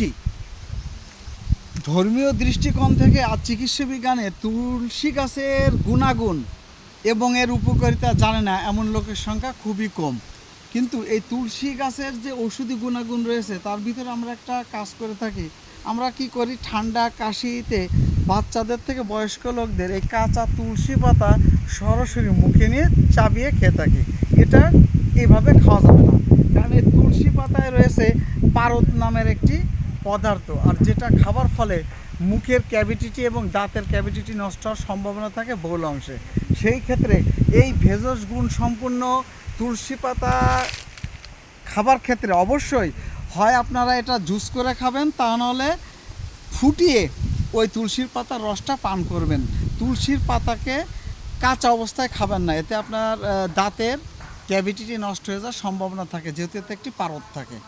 তুলসী। ধর্মীয় দৃষ্টিকোণ থেকে আর চিকিৎসা বিজ্ঞানে তুলসী গাছের গুণাগুণ এবং এর উপকারিতা জানে না, এমন লোকের সংখ্যা খুবই কম। কিন্তু এই তুলসী গাছের যে ওষুধি গুণাগুণ রয়েছে, তার ভিতরে আমরা একটা কাজ করে থাকি। আমরা কি করি? ঠান্ডা কাশিতে বাচ্চাদের থেকে বয়স্ক লোকদের এই কাঁচা তুলসী পাতা সরাসরি মুখে নিয়ে চাবিয়ে খেয়ে থাকি। এটা এভাবে খাওয়া যাবে না। কারণ এই তুলসী পাতায় রয়েছে পারদ নামের একটি পদার্থ আর যেটা খাবার ফলে মুখের ক্যাভিটিটি এবং দাঁতের ক্যাভিটিটি নষ্ট হওয়ার সম্ভাবনা থাকে বহুল অংশে। সেই ক্ষেত্রে এই ভেষজ গুণ সম্পূর্ণ তুলসী পাতা খাবার ক্ষেত্রে অবশ্যই হয় আপনারা এটা জুস করে খাবেন, তা নাহলে ফুটিয়ে ওই তুলসীর পাতার রসটা পান করবেন। তুলসীর পাতাকে কাঁচা অবস্থায় খাবেন না, এতে আপনার দাঁতের ক্যাভিটিটি নষ্ট হয়ে যাওয়ার সম্ভাবনা থাকে, যেহেতু এতে একটি পারদ থাকে।